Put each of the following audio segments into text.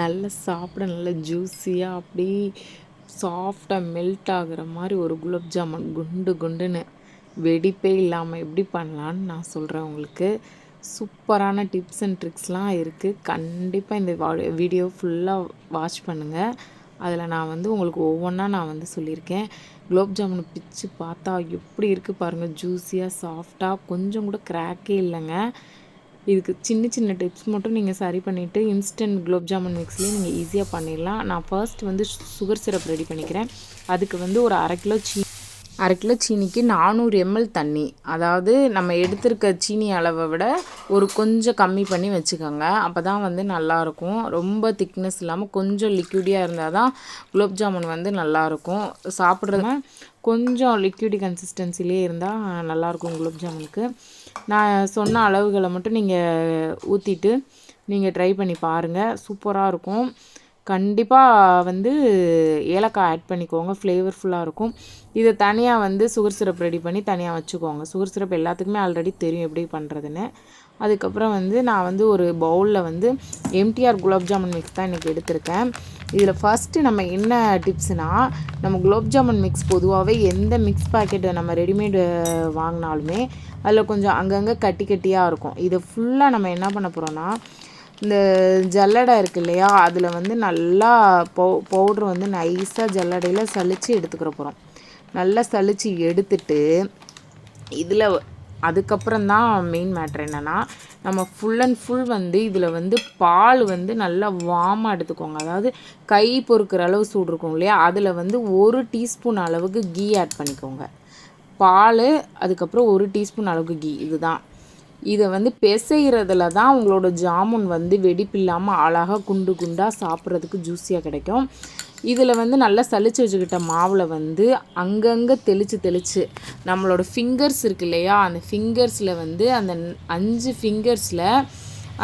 நல்லா சாப்பிட நல்ல ஜூஸியாக அப்படி சாஃப்டாக மெல்ட் ஆகிற மாதிரி ஒரு குலோப் ஜாமுன் குண்டு குண்டுன்னு வெடிப்பே இல்லாமல் எப்படி பண்ணலான்னு நான் சொல்கிறேன் உங்களுக்கு. சூப்பரான டிப்ஸ் அண்ட் ட்ரிக்ஸ்லாம் இருக்குது கண்டிப்பாக இந்த வீடியோ ஃபுல்லாக வாட்ச் பண்ணுங்கள் அதில் நான் வந்து உங்களுக்கு ஒவ்வொன்றா நான் வந்து சொல்லியிருக்கேன். குலோப் ஜாமுன் பிச்சு பார்த்தா எப்படி இருக்குது பாருங்கள் ஜூஸியாக சாஃப்டாக கொஞ்சம் கூட கிராக்கே இல்லைங்க. இதுக்கு சின்ன சின்ன டிப்ஸ் மட்டும் நீங்கள் சரி பண்ணிவிட்டு இன்ஸ்டன்ட் குலோப் ஜாமுன் மிக்ஸ்லேயே நீங்கள் ஈஸியாக பண்ணிடலாம். நான் ஃபர்ஸ்ட் வந்து சுகர் சிரப் ரெடி பண்ணிக்கிறேன். அதுக்கு வந்து ஒரு அரை கிலோ சீ அரை கிலோ சீனிக்கு நானூறு எம்எல் தண்ணி. அதாவது நம்ம எடுத்திருக்க சீனி அளவை விட ஒரு கொஞ்சம் கம்மி பண்ணி வச்சுக்கோங்க. அப்போ தான் வந்து நல்லாயிருக்கும். ரொம்ப திக்னஸ் இல்லாமல் கொஞ்சம் லிக்விடியாக இருந்தால் தான் குலோப் ஜாமுன் வந்து நல்லாயிருக்கும். சாப்பிட்றது கொஞ்சம் லிக்விடி கன்சிஸ்டன்சிலே இருந்தால் நல்லாயிருக்கும் குலோப் ஜாமுனுக்கு. நான் சொன்ன அளவுகளை மட்டும் நீங்கள் ஊற்றிட்டு நீங்கள் ட்ரை பண்ணி பாருங்கள் சூப்பராக இருக்கும். கண்டிப்பாக வந்து ஏலக்காய் ஆட் பண்ணிக்கோங்க. ஃப்ளேவர்ஃபுல்லாக இருக்கும். இதை தனியாக வந்து சுகர் சிரப் ரெடி பண்ணி தனியாக வச்சுக்கோங்க. சுகர் சிரப் எல்லாத்துக்குமே ஆல்ரெடி தெரியும் எப்படி பண்ணுறதுன்னு அதுக்கப்புறம் வந்து நான் வந்து ஒரு பவுலில் வந்து எம்டிஆர் குலாப் ஜாமுன் மிக்ஸ் தான் எனக்கு எடுத்திருக்கேன். இதில் ஃபஸ்ட்டு நம்ம என்ன டிப்ஸ்னால் நம்ம குலோப் ஜாமுன் மிக்ஸ் பொதுவாகவே எந்த மிக்ஸ் பாக்கெட்டை நம்ம ரெடிமேடு வாங்கினாலுமே அதில் கொஞ்சம் அங்கங்கே கட்டி கட்டியாக இருக்கும். இதை ஃபுல்லாக நம்ம என்ன பண்ண போகிறோன்னா இந்த ஜல்லடை இருக்கு இல்லையா அதில் வந்து நல்லா பவு பவுட்ரு வந்து நைஸாக ஜல்லடையில் சளிச்சு எடுத்துக்கிற போகிறோம் நல்லா சளிச்சு எடுத்துட்டு இதில் அதுக்கப்புறம் தான் மெயின் மேட்ரு என்னென்னா நம்ம ஃபுல் அண்ட் ஃபுல் வந்து இதில் வந்து பால் வந்து நல்லா வார்மாக எடுத்துக்கோங்க. அதாவது கை பொறுக்கிற அளவு சூடு இருக்கும் இல்லையா? அதில் வந்து ஒரு டீஸ்பூன் அளவுக்கு கீ ஆட் பண்ணிக்கோங்க. பால் அதுக்கப்புறம் ஒரு டீஸ்பூன் அளவுக்கு கீ. இதுதான். இதை வந்து பிசைகிறதுல தான் உங்களோட ஜாமுன் வந்து வெடிப்பு இல்லாமல் அழகாக குண்டு குண்டாக சாப்பிட்றதுக்கு ஜூஸியாக கிடைக்கும். இதில் வந்து நல்லா சளிச்சு வச்சுக்கிட்ட மாவில் வந்து அங்கங்கே தெளித்து தெளித்து நம்மளோட ஃபிங்கர்ஸ் இருக்கு இல்லையா? அந்த ஃபிங்கர்ஸில் வந்து அந்த அஞ்சு ஃபிங்கர்ஸில்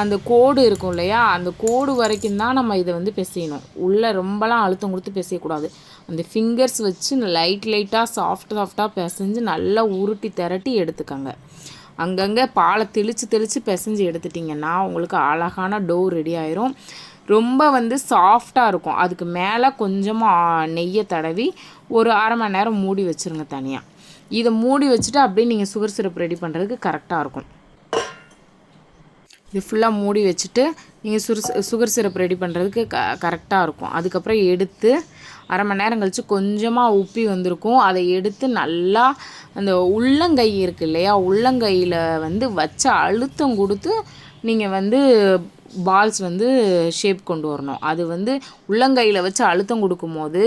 அந்த கோடு இருக்கும் இல்லையா? அந்த கோடு வரைக்கும் தான் நம்ம இதை வந்து பிசையணும். உள்ளே ரொம்பலாம் அழுத்தம் கொடுத்து பிசையக்கூடாது. அந்த ஃபிங்கர்ஸ் வச்சு லைட் லைட்டாக சாஃப்ட் சாஃப்டாக பிசைஞ்சு நல்லா உருட்டி திரட்டி எடுத்துக்கோங்க. அங்கங்கே பாலை தெளித்து தெளித்து பிசைஞ்சு எடுத்துட்டிங்கன்னா உங்களுக்கு அழகான டோ ரெடி ஆயிரும். ரொம்ப வந்து சாஃப்டாக இருக்கும். அதுக்கு மேலே கொஞ்சமாக நெய்யை தடவி ஒரு அரை மணி நேரம் மூடி வச்சுருங்க தனியாக இதை மூடி வச்சுட்டு அப்படியே நீங்கள் சுகர் சிரப் ரெடி பண்ணுறதுக்கு கரெக்டாக இருக்கும். இது ஃபுல்லாக மூடி வச்சுட்டு நீங்கள் சுர் சுகர் சிரப் ரெடி பண்ணுறதுக்கு க கரெக்டாக இருக்கும். அதுக்கப்புறம் எடுத்து அரை மணி நேரம் கழித்து கொஞ்சமாக உப்பி வந்திருக்கும். அதை எடுத்து நல்லா அந்த உள்ளங்கை இருக்குது இல்லையா? உள்ளங்கையில் வந்து வச்ச அழுத்தம் கொடுத்து நீங்கள் வந்து பால்ஸ் வந்து ஷேப் கொண்டு வரணும். அது வந்து உள்ளங்கையில் வச்சு அழுத்தம் கொடுக்கும்போது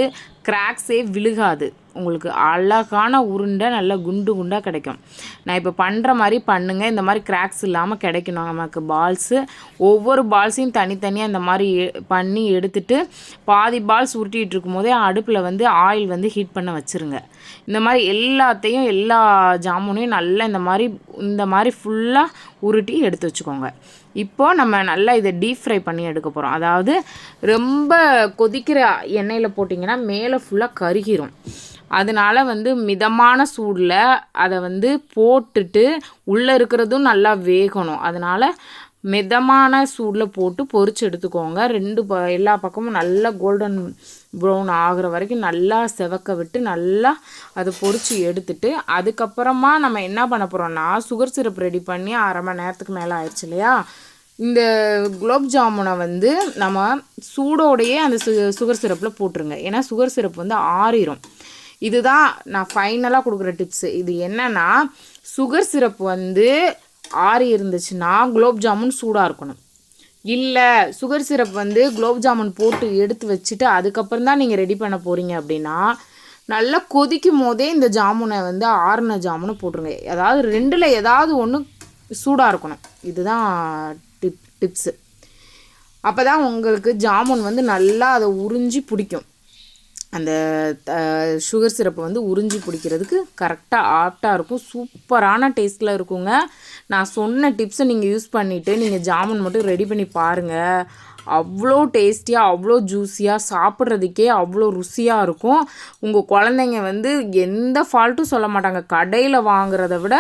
கிராக்ஸே விழுகாது. உங்களுக்கு அழகான உருண்டை நல்லா குண்டு குண்டாக கிடைக்கும். நான் இப்போ பண்ணுற மாதிரி பண்ணுங்கள் இந்த மாதிரி கிராக்ஸ் இல்லாமல் கிடைக்கணும் நமக்கு பால்ஸு ஒவ்வொரு பால்ஸையும் தனித்தனியாக இந்த மாதிரி பண்ணி எடுத்துட்டு பாதி பால்ஸ் உருட்டிகிட்டு இருக்கும்போதே அடுப்பில் வந்து ஆயில் வந்து ஹீட் பண்ண வச்சுருங்க. இந்த மாதிரி எல்லாத்தையும் எல்லா ஜாமுனையும் நல்லா இந்த மாதிரி இந்த மாதிரி ஃபுல்லாக உருட்டி எடுத்து வச்சுக்கோங்க. இப்போது நம்ம நல்லா இதை டீப் ஃப்ரை பண்ணி எடுக்க போகிறோம் அதாவது ரொம்ப கொதிக்கிற எண்ணெயில் போட்டிங்கன்னா மேலே ஃபுல்லாக கருகிரும். அதனால் வந்து மிதமான சூடில் அதை வந்து போட்டுட்டு உள்ளே இருக்கிறதும் நல்லா வேகணும். அதனால் மிதமான சூடில் போட்டு பொறிச்சு எடுத்துக்கோங்க. ரெண்டு ப எல்லா பக்கமும் நல்லா கோல்டன் ப்ரௌன் ஆகிற வரைக்கும் நல்லா செவக்க விட்டு நல்லா அதை பொறிச்சு எடுத்துட்டு அதுக்கப்புறமா நம்ம என்ன பண்ண போகிறோம்னா சுகர் சிரப் ரெடி பண்ணி அரை மணி நேரத்துக்கு மேலே ஆயிடுச்சு இல்லையா? இந்த குலோப் ஜாமுனை வந்து நம்ம சூடோடையே அந்த சு சுகர் சிரப்பில் போட்டுருங்க. ஏன்னா சுகர் சிரப் வந்து ஆறிடும் இதுதான் நான் ஃபைனலாக கொடுக்குற டிப்ஸு இது என்னென்னா சுகர் சிரப் வந்து ஆறி இருந்துச்சுன்னா குலோப் ஜாமுன் சூடாக இருக்கணும். இல்லை சுகர் சிரப் வந்து குலோப் ஜாமுன் போட்டு எடுத்து வச்சுட்டு அதுக்கப்புறம் தான் நீங்கள் ரெடி பண்ண போகிறீங்க அப்படின்னா நல்லா கொதிக்கும் போதே இந்த ஜாமுனை வந்து ஆறுன ஜாமுனை போட்டுருங்க. அதாவது ரெண்டில் ஏதாவது ஒன்று சூடாக இருக்கணும். இதுதான் டிப் டிப்ஸு. அப்போ தான் உங்களுக்கு ஜாமுன் வந்து நல்லா அதை உறிஞ்சி பிடிக்கும். அந்த சுகர் சிரப்பு வந்து உறிஞ்சி பிடிக்கிறதுக்கு கரெக்டாக ஆப்டாக இருக்கும். சூப்பரான டேஸ்ட்டில் இருக்குங்க. நான் சொன்ன டிப்ஸை நீங்கள் யூஸ் பண்ணிவிட்டு நீங்கள் ஜாமுன் மட்டும் ரெடி பண்ணி பாருங்கள் அவ்வளோ டேஸ்டியாக அவ்வளோ ஜூஸியாக சாப்பிட்றதுக்கே அவ்வளோ ருசியாக இருக்கும். உங்கள் குழந்தைங்க வந்து எந்த ஃபால்ட்டும் சொல்ல மாட்டாங்க. கடையில் வாங்குறத விட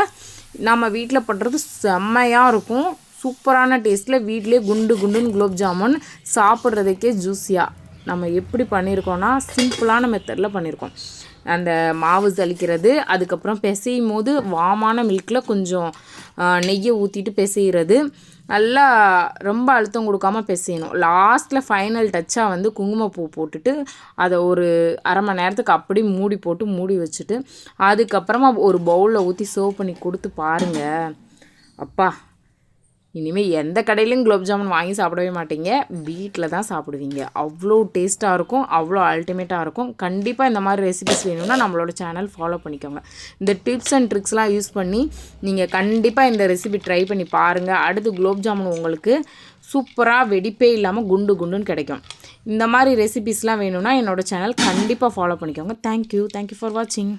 நம்ம வீட்டில் பண்ணுறது செம்மையாக இருக்கும். சூப்பரான டேஸ்ட்டில் வீட்டிலே குண்டு குண்டுன்னு குலோப் ஜாமுன் சாப்பிட்றதுக்கே ஜூஸியாக நம்ம எப்படி பண்ணியிருக்கோன்னா சிம்பிளான மெத்தடில் பண்ணியிருக்கோம் அந்த மாவு சலிக்கிறது அதுக்கப்புறம் பிசையும் போது வாமான மில்கில் கொஞ்சம் நெய்யை ஊற்றிட்டு பிசைகிறது நல்லா ரொம்ப அழுத்தம் கொடுக்காம பிசையணும். லாஸ்ட்டில் ஃபைனல் டச்சாக வந்து குங்குமப்பூ போட்டுட்டு அதை ஒரு அரை மணி நேரத்துக்கு அப்படி மூடி போட்டு மூடி வச்சுட்டு அதுக்கப்புறமா ஒரு பவுலில் ஊற்றி சர்வ் பண்ணி கொடுத்து பாருங்கள் அப்பா இனிமேல் எந்த கடையிலையும் குலோப் ஜாமுன் வாங்கி சாப்பிடவே மாட்டீங்க. வீட்டில் தான் சாப்பிடுவீங்க. அவ்வளோ டேஸ்ட்டாக இருக்கும் அவ்வளோ அல்டிமேட்டாக இருக்கும். கண்டிப்பாக இந்த மாதிரி ரெசிபிஸ் வேணும்னா நம்மளோட சேனல் ஃபாலோ பண்ணிக்கோங்க. இந்த டிப்ஸ் அண்ட் ட்ரிக்ஸ்லாம் யூஸ் பண்ணி நீங்கள் கண்டிப்பாக இந்த ரெசிபி ட்ரை பண்ணி பாருங்கள் அடுத்து குலோப் ஜாமுன் உங்களுக்கு சூப்பராக வெடிப்பே இல்லாமல் குண்டு குண்டுன்னு கிடைக்கும். இந்த மாதிரி ரெசிபிஸ்லாம் வேணும்னா என்னோடய சேனல் கண்டிப்பாக ஃபாலோ பண்ணிக்கோங்க. தேங்க்யூ தேங்க்யூ ஃபார் வாட்சிங்